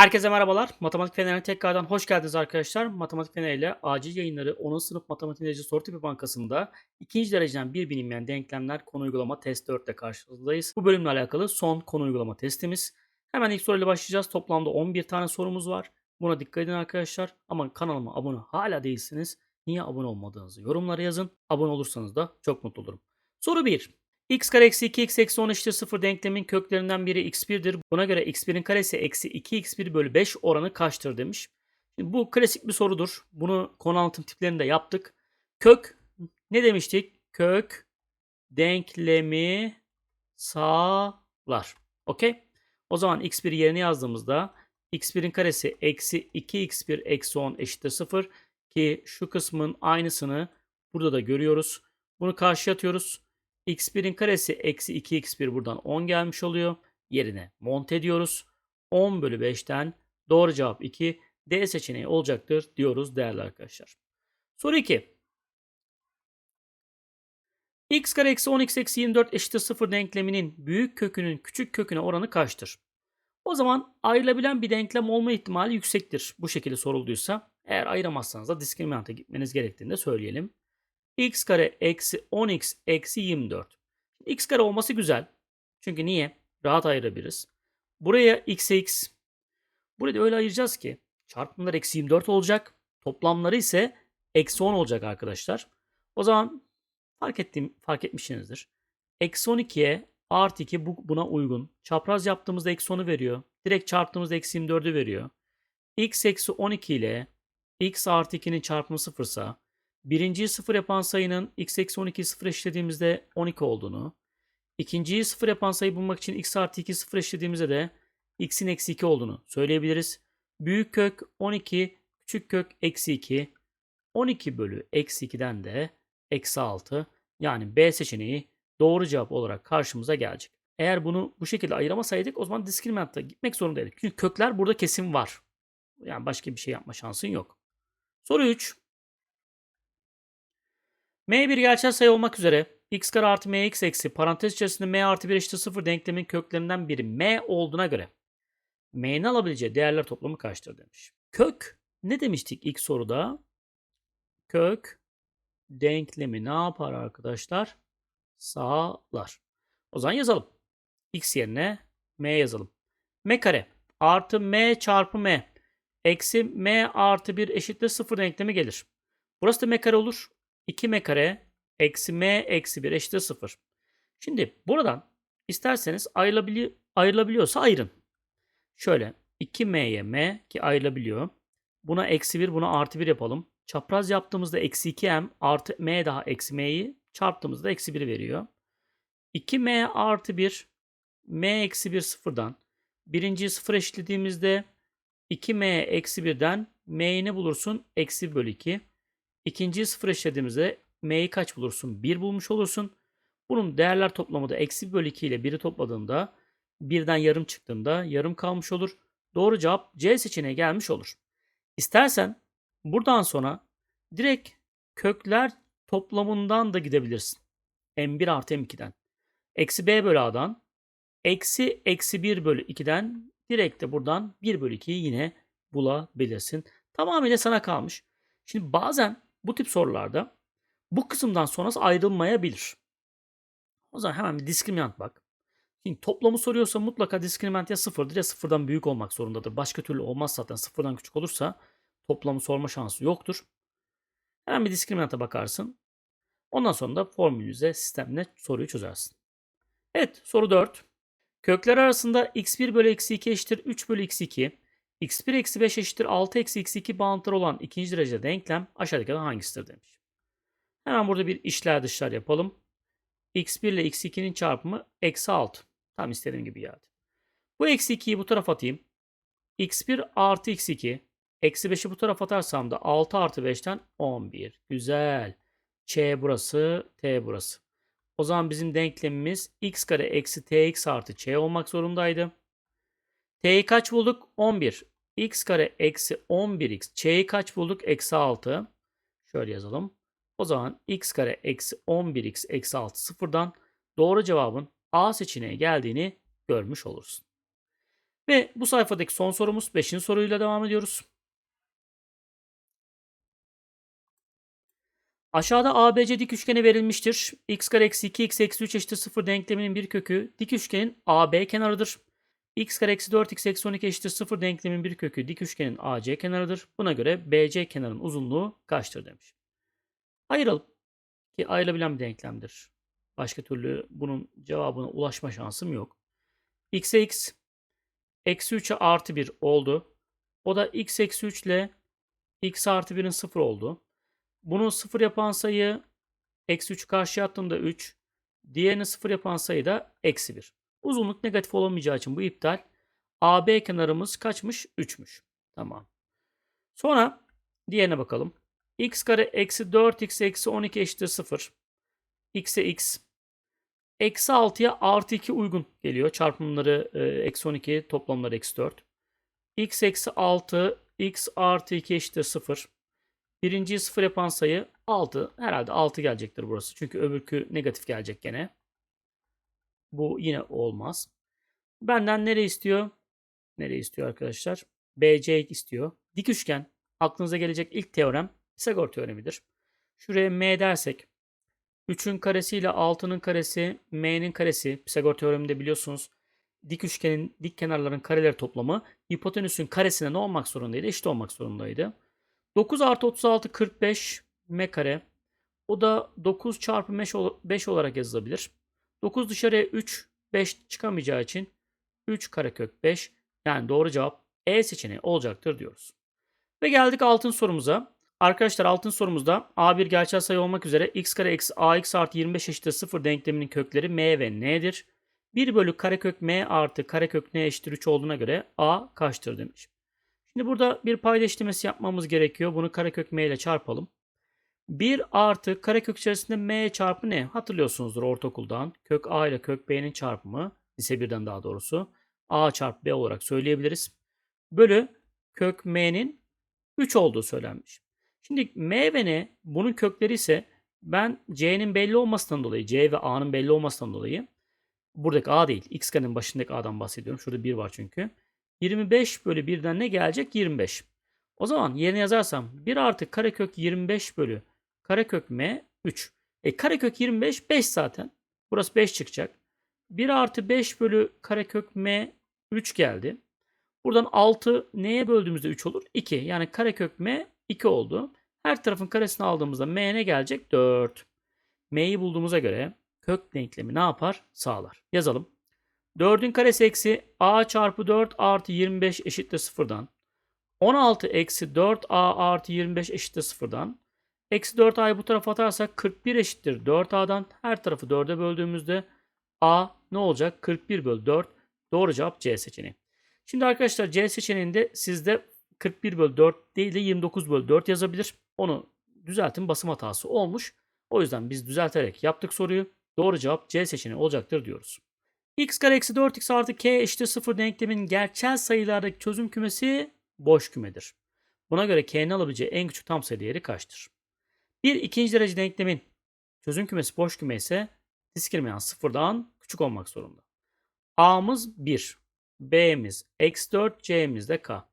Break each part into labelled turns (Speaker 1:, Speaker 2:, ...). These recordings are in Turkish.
Speaker 1: Herkese merhabalar. Matematik Feneri'ne tekrardan hoş geldiniz arkadaşlar. Matematik Feneri ile acil yayınları 10. sınıf matematik derece soru tipi bankasında ikinci dereceden bir bilinmeyen denklemler konu uygulama test 4 ile karşınızdayız. Bu bölümle alakalı son konu uygulama testimiz. Hemen ilk soruyla başlayacağız. Toplamda 11 tane sorumuz var. Buna dikkat edin arkadaşlar. Ama kanalıma abone hala değilsiniz. Niye abone olmadığınızı yorumlara yazın. Abone olursanız da çok mutlu olurum. Soru 1. x kare eksi 2 x eksi 10 eşittir 0 denklemin köklerinden biri x1'dir. Buna göre x1'in karesi eksi 2x1 bölü 5 oranı kaçtır demiş. Bu klasik bir sorudur. Bunu konu anlatım tiplerinde yaptık. Kök ne demiştik? Kök denklemi sağlar. Okey? O zaman x1 yerine yazdığımızda x1'in karesi eksi 2x1 eksi 10 eşittir 0 ki şu kısmın aynısını burada da görüyoruz. Bunu karşıya atıyoruz x1'in karesi eksi 2x1 buradan 10 gelmiş oluyor. Yerine monte ediyoruz. 10 bölü 5'ten doğru cevap 2 D seçeneği olacaktır diyoruz değerli arkadaşlar. Soru 2. x kare eksi 10x eksi 24 eşittir 0 denkleminin büyük kökünün küçük köküne oranı kaçtır? O zaman ayrılabilen bir denklem olma ihtimali yüksektir. Bu şekilde sorulduysa eğer ayıramazsanız da diskriminanta gitmeniz gerektiğini de söyleyelim x kare eksi 10x eksi 24. x kare olması güzel. Çünkü niye? Rahat ayırabiliriz. Buraya x'e x. Burada öyle ayıracağız ki çarpımlar eksi 24 olacak. Toplamları ise eksi 10 olacak arkadaşlar. O zaman fark ettiğim, fark etmişsinizdir. Eksi 12'ye artı 2 bu, buna uygun. Çapraz yaptığımızda eksi 10'u veriyor. Direkt çarptığımızda eksi 24'ü veriyor. x eksi 12 ile x artı 2'nin çarpımı sıfırsa birinciyi sıfır yapan sayının x eksi 12'yi sıfır eşlediğimizde 12 olduğunu, ikinciyi sıfır yapan sayı bulmak için x artı 2 sıfır eşlediğimizde de x'in eksi 2 olduğunu söyleyebiliriz. Büyük kök 12, küçük kök eksi 2, 12 bölü eksi 2'den de eksi 6 yani B seçeneği doğru cevap olarak karşımıza gelecek. Eğer bunu bu şekilde ayıramasaydık o zaman diskriminatta gitmek zorundaydık. Çünkü kökler burada kesin var. Yani başka bir şey yapma şansın yok. Soru 3. m bir gerçel sayı olmak üzere x kare artı mx eksi parantez içerisinde m artı 1 eşittir 0 denklemin köklerinden biri m olduğuna göre m'nin alabileceği değerler toplamı kaçtır demiş. Kök ne demiştik ilk soruda? Kök denklemi ne yapar arkadaşlar? Sağlar. O zaman yazalım. x yerine m yazalım. m kare artı m çarpı m eksi m artı 1 eşittir 0 denklemi gelir. Burası da m kare olur. 2m kare eksi m eksi 1 eşittir 0. Şimdi buradan isterseniz ayrılabili ayrılabiliyorsa ayırın. Şöyle 2m'ye m ki ayrılabiliyor. Buna eksi 1 buna artı 1 yapalım. Çapraz yaptığımızda eksi 2m artı m daha eksi m'yi çarptığımızda eksi 1 veriyor. 2m artı 1 m eksi 1 sıfırdan birinciyi sıfır eşitlediğimizde 2m eksi 1'den m'yi ne bulursun? Eksi bölü 2. İkinciyi sıfır eşlediğimizde m'yi kaç bulursun? 1 bulmuş olursun. Bunun değerler toplamı da eksi bölü 2 ile 1'i topladığında birden yarım çıktığında yarım kalmış olur. Doğru cevap C seçeneği gelmiş olur. İstersen buradan sonra direkt kökler toplamından da gidebilirsin. M1 artı M2'den. Eksi B bölü A'dan. Eksi eksi 1 bölü 2'den direkt de buradan 1 bölü 2'yi yine bulabilirsin. Tamamıyla sana kalmış. Şimdi bazen bu tip sorularda bu kısımdan sonrası ayrılmayabilir. O zaman hemen bir diskriminant bak. Şimdi toplamı soruyorsa mutlaka diskriminant ya sıfırdır ya sıfırdan büyük olmak zorundadır. Başka türlü olmaz zaten. Sıfırdan küçük olursa toplamı sorma şansı yoktur. Hemen bir diskriminanta bakarsın. Ondan sonra da formülüze sistemle soruyu çözersin. Evet soru 4. Kökler arasında x1 bölü x2 eşittir 3 bölü x2. X1 eksi 5 eşittir 6 eksi x2 bağıntıları olan ikinci derece denklem aşağıdakilerden hangisidir demiş. Hemen burada bir işler dışlar yapalım. x1 ile x2'nin çarpımı eksi 6. Tam istediğim gibi geldi. Bu eksi 2'yi bu tarafa atayım. x1 artı x2. Eksi 5'i bu tarafa atarsam da 6 artı 5'ten 11. Güzel. Ç burası, T burası. O zaman bizim denklemimiz x kare eksi tx artı ç olmak zorundaydı. T'yi kaç bulduk? 11. x kare eksi 11x. Ç'yi kaç bulduk? Eksi 6. Şöyle yazalım. O zaman x kare eksi 11x eksi 6 sıfırdan doğru cevabın A seçeneği geldiğini görmüş olursun. Ve bu sayfadaki son sorumuz 5. soruyla devam ediyoruz. Aşağıda ABC dik üçgeni verilmiştir. x kare eksi 2 x eksi 3 eşittir 0 denkleminin bir kökü dik üçgenin AB kenarıdır. X kare eksi 4 x eksi 12 eşittir 0 denklemin bir kökü dik üçgenin AC kenarıdır. Buna göre BC kenarının uzunluğu kaçtır demiş. Ayıralım. Ki ayrılabilen bir denklemdir. Başka türlü bunun cevabına ulaşma şansım yok. x'e x eksi 3'e artı 1 oldu. O da x eksi 3 ile x artı 1'in 0 oldu. Bunu 0 yapan sayı eksi 3 karşıya attığımda 3. Diğerini 0 yapan sayı da eksi 1. Uzunluk negatif olamayacağı için bu iptal. AB kenarımız kaçmış? 3'müş. Tamam. Sonra diğerine bakalım. x kare eksi 4x eksi 12 eşittir 0. x'e x. Eksi 6'ya artı 2 uygun geliyor. Çarpımları e, eksi 12 toplamları eksi 4. x eksi 6 x artı 2 eşittir 0. Birinciyi 0 yapan sayı 6. Herhalde 6 gelecektir burası. Çünkü öbürkü negatif gelecek gene. Bu yine olmaz. Benden nereye istiyor? Nereye istiyor arkadaşlar? BC istiyor. Dik üçgen. Aklınıza gelecek ilk teorem Pisagor teoremidir. Şuraya M dersek 3'ün karesi ile 6'nın karesi M'nin karesi. Pisagor teoreminde biliyorsunuz dik üçgenin dik kenarların kareleri toplamı hipotenüsün karesine ne olmak zorundaydı? Eşit olmak zorundaydı. 9 artı 36 45 m kare. O da 9 çarpı 5 olarak yazılabilir. 9 dışarıya 3, 5 çıkamayacağı için 3 karekök 5. Yani doğru cevap E seçeneği olacaktır diyoruz. Ve geldik altın sorumuza. Arkadaşlar altın sorumuzda A1 gerçel sayı olmak üzere x kare eksi ax artı 25 eşittir 0 denkleminin kökleri m ve n'dir. 1 bölü karekök m artı karekök n eşittir 3 olduğuna göre a kaçtır demiş. Şimdi burada bir payda işlemesi yapmamız gerekiyor. Bunu karekök m ile çarpalım. 1 artı karekök içerisinde m çarpı ne? Hatırlıyorsunuzdur ortaokuldan. Kök a ile kök b'nin çarpımı. Lise 1'den daha doğrusu. a çarpı b olarak söyleyebiliriz. Bölü kök m'nin 3 olduğu söylenmiş. Şimdi m ve n bunun kökleri ise ben c'nin belli olmasından dolayı c ve a'nın belli olmasından dolayı buradaki a değil x karenin başındaki a'dan bahsediyorum. Şurada 1 var çünkü. 25 bölü 1'den ne gelecek? 25. O zaman yerine yazarsam 1 artı karekök 25 bölü karekök m 3. E karekök 25 5 zaten. Burası 5 çıkacak. 1 artı 5 bölü karekök m 3 geldi. Buradan 6 neye böldüğümüzde 3 olur? 2. Yani karekök m 2 oldu. Her tarafın karesini aldığımızda m ne gelecek? 4. m'yi bulduğumuza göre kök denklemi ne yapar? Sağlar. Yazalım. 4'ün karesi eksi a çarpı 4 artı 25 eşittir sıfırdan. 16 eksi 4a artı 25 eşittir sıfırdan. Eksi 4a'yı bu tarafa atarsak 41 eşittir 4a'dan. Her tarafı 4'e böldüğümüzde a ne olacak? 41 bölü 4. Doğru cevap C seçeneği. Şimdi arkadaşlar C seçeneğinde sizde 41 bölü 4 değil de 29 bölü 4 yazabilir. Onu düzeltin basım hatası olmuş. O yüzden biz düzelterek yaptık soruyu. Doğru cevap C seçeneği olacaktır diyoruz x kare eksi 4x artı k eşittir 0 denklemin gerçel sayılardaki çözüm kümesi boş kümedir. Buna göre k'nin alabileceği en küçük tam sayı değeri kaçtır? Bir ikinci derece denklemin çözüm kümesi boş küme ise diskriminant sıfırdan küçük olmak zorunda. a'mız 1, b'miz eksi 4, c'miz de k.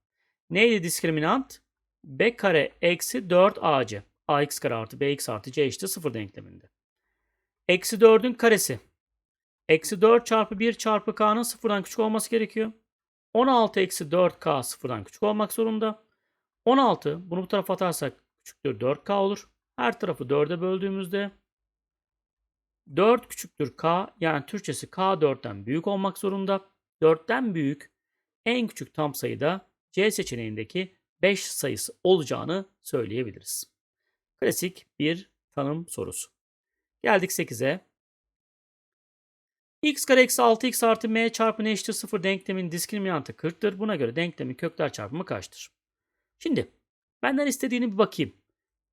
Speaker 1: Neydi diskriminant? b kare eksi 4ac. ax kare artı bx artı c eşittir 0 denkleminde. Eksi 4'ün karesi Eksi 4 çarpı 1 çarpı k'nın sıfırdan küçük olması gerekiyor. 16 eksi 4k sıfırdan küçük olmak zorunda. 16 bunu bu tarafa atarsak küçüktür 4k olur. Her tarafı 4'e böldüğümüzde 4 küçüktür k yani Türkçesi k 4'ten büyük olmak zorunda. 4'ten büyük en küçük tam sayıda C seçeneğindeki 5 sayısı olacağını söyleyebiliriz. Klasik bir tanım sorusu. Geldik 8'e x kare eksi 6x artı m çarpı n eşittir 0 denklemin diskriminantı 40'tır. Buna göre denklemin kökler çarpımı kaçtır? Şimdi benden istediğini bir bakayım.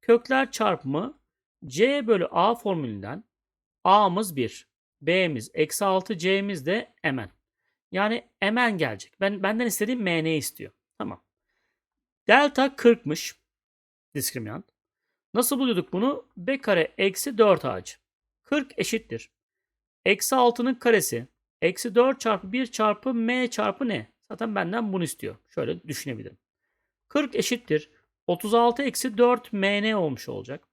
Speaker 1: Kökler çarpımı c bölü a formülünden a'mız 1, b'miz eksi 6, c'miz de mn. Yani mn gelecek. Ben, benden istediğim mn istiyor. Tamam. Delta 40'mış diskriminant. Nasıl buluyorduk bunu? b kare eksi 4 ac. 40 eşittir. Eksi 6'nın karesi. Eksi 4 çarpı 1 çarpı m çarpı ne? Zaten benden bunu istiyor. Şöyle düşünebilirim. 40 eşittir. 36 eksi 4 mn olmuş olacak.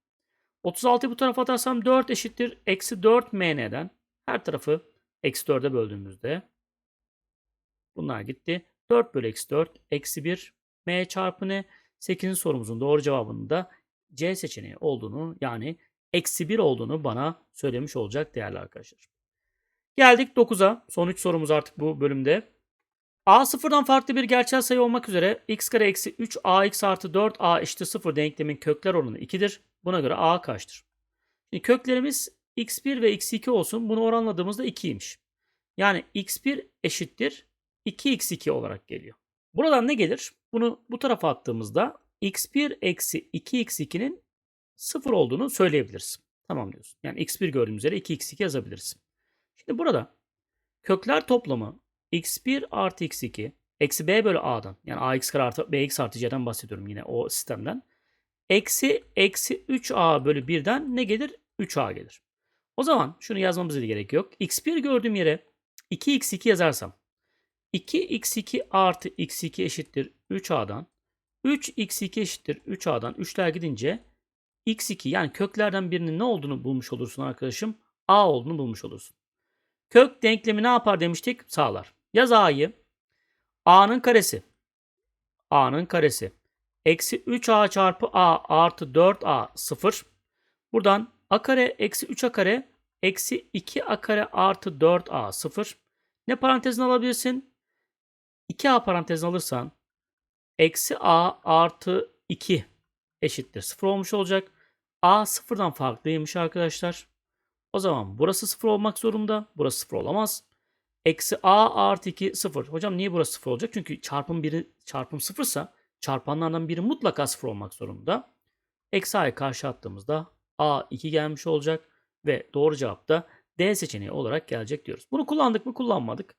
Speaker 1: 36'yı bu tarafa atarsam 4 eşittir. Eksi 4 mn'den her tarafı eksi 4'e böldüğümüzde bunlar gitti. 4 bölü eksi 4 eksi 1 m çarpı n. 8. sorumuzun doğru cevabının da C seçeneği olduğunu yani eksi 1 olduğunu bana söylemiş olacak değerli arkadaşlar. Geldik 9'a. Son 3 sorumuz artık bu bölümde. A sıfırdan farklı bir gerçel sayı olmak üzere x kare eksi 3 ax artı 4a eşittir 0 denklemin kökler oranı 2'dir. Buna göre a kaçtır? Şimdi köklerimiz x1 ve x2 olsun. Bunu oranladığımızda 2'ymiş. Yani x1 eşittir 2x2 olarak geliyor. Buradan ne gelir? Bunu bu tarafa attığımızda x1 eksi 2x2'nin 0 olduğunu söyleyebiliriz. Tamam diyorsun. Yani x1 gördüğümüz üzere 2x2 yazabiliriz. Şimdi burada kökler toplamı x1 artı x2 eksi b bölü a'dan yani ax kare artı bx artı c'den bahsediyorum yine o sistemden. Eksi eksi 3a bölü 1'den ne gelir? 3a gelir. O zaman şunu yazmamıza gerek yok. x1 gördüğüm yere 2x2 yazarsam 2x2 artı x2 eşittir 3a'dan 3x2 eşittir 3a'dan 3'ler gidince x2 yani köklerden birinin ne olduğunu bulmuş olursun arkadaşım. a olduğunu bulmuş olursun. Kök denklemi ne yapar demiştik? Sağlar. Yaz a'yı. a'nın karesi. a'nın karesi. Eksi 3a çarpı a artı 4a 0. Buradan a kare eksi 3a kare eksi 2a kare artı 4a 0. Ne parantezini alabilirsin? 2a parantezini alırsan eksi a artı 2 eşittir 0 olmuş olacak. a sıfırdan farklıymış arkadaşlar. O zaman burası 0 olmak zorunda. Burası 0 olamaz. Eksi a artı 2 0. Hocam niye burası 0 olacak? Çünkü çarpım biri çarpım 0 ise çarpanlardan biri mutlaka 0 olmak zorunda. Eksi a'yı karşı attığımızda a 2 gelmiş olacak. Ve doğru cevap da D seçeneği olarak gelecek diyoruz. Bunu kullandık mı kullanmadık.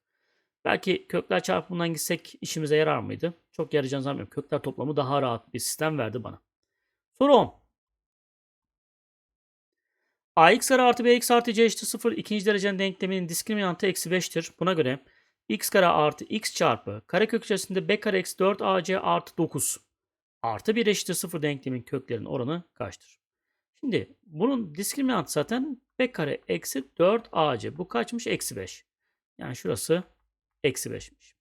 Speaker 1: Belki kökler çarpımından gitsek işimize yarar mıydı? Çok yarayacağını sanmıyorum. Kökler toplamı daha rahat bir sistem verdi bana. Soru 10. ax kare artı bx artı c eşittir 0 ikinci derecenin denkleminin diskriminantı eksi 5'tir. Buna göre x kare artı x çarpı karekök içerisinde b kare eksi 4 ac artı 9 artı 1 eşittir 0 denklemin köklerinin oranı kaçtır? Şimdi bunun diskriminantı zaten b kare eksi 4 ac. Bu kaçmış? Eksi 5. Yani şurası eksi 5'miş.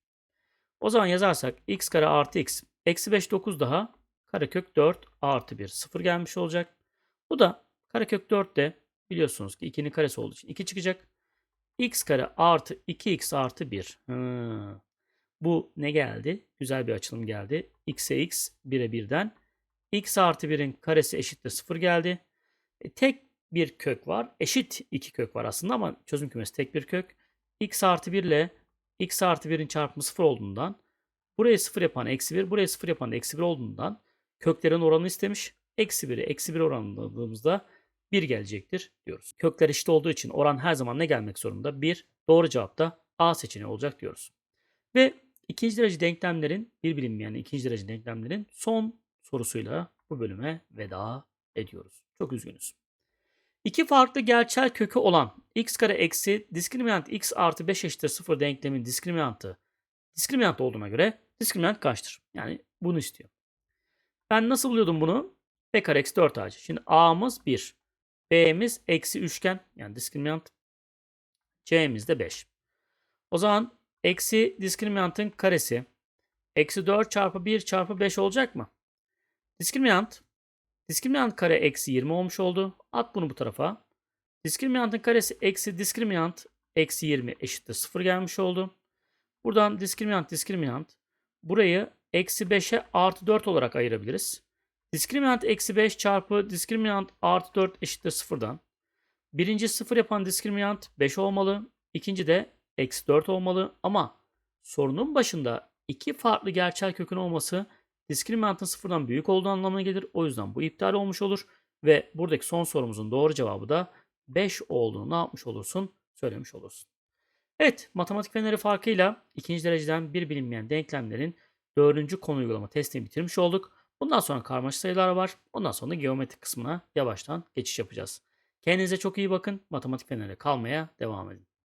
Speaker 1: O zaman yazarsak x kare artı x eksi 5 9 daha karekök 4 artı 1 0 gelmiş olacak. Bu da karekök 4 de biliyorsunuz ki 2'nin karesi olduğu için 2 çıkacak. x kare artı 2x artı 1. Hmm. Bu ne geldi? Güzel bir açılım geldi. x'e x 1'e 1'den. x artı 1'in karesi eşittir 0 geldi. E, tek bir kök var. Eşit iki kök var aslında ama çözüm kümesi tek bir kök. x artı 1 ile x artı 1'in çarpımı 0 olduğundan buraya 0 yapan eksi 1, buraya 0 yapan eksi 1 olduğundan köklerin oranını istemiş. Eksi 1'e eksi 1 oranladığımızda 1 gelecektir diyoruz. Kökler eşit olduğu için oran her zaman ne gelmek zorunda? 1. Doğru cevap da A seçeneği olacak diyoruz. Ve ikinci derece denklemlerin, bir bilinmeyen ikinci derece denklemlerin son sorusuyla bu bölüme veda ediyoruz. Çok üzgünüz. İki farklı gerçel kökü olan x kare eksi diskriminant x artı 5 eşittir 0 denklemin diskriminantı diskriminant olduğuna göre diskriminant kaçtır? Yani bunu istiyor. Ben nasıl buluyordum bunu? b kare eksi 4 ac. Şimdi a'mız 1. b'miz eksi üçgen yani diskriminant. c'miz de 5. O zaman eksi diskriminantın karesi eksi 4 çarpı 1 çarpı 5 olacak mı? Diskriminant Diskriminant kare eksi 20 olmuş oldu. At bunu bu tarafa. Diskriminantın karesi eksi diskriminant eksi 20 eşittir 0 gelmiş oldu. Buradan diskriminant diskriminant. Burayı eksi 5'e artı 4 olarak ayırabiliriz. Diskriminant eksi 5 çarpı diskriminant artı 4 eşittir 0'dan. Birinci 0 yapan diskriminant 5 olmalı. İkinci de eksi 4 olmalı. Ama sorunun başında iki farklı gerçel kökün olması diskriminantın sıfırdan büyük olduğu anlamına gelir. O yüzden bu iptal olmuş olur. Ve buradaki son sorumuzun doğru cevabı da 5 olduğunu ne yapmış olursun? Söylemiş olursun. Evet, matematik fenleri farkıyla ikinci dereceden bir bilinmeyen denklemlerin dördüncü konu uygulama testini bitirmiş olduk. Bundan sonra karmaşık sayılar var. Ondan sonra geometrik kısmına yavaştan geçiş yapacağız. Kendinize çok iyi bakın. Matematik fenleri kalmaya devam edin.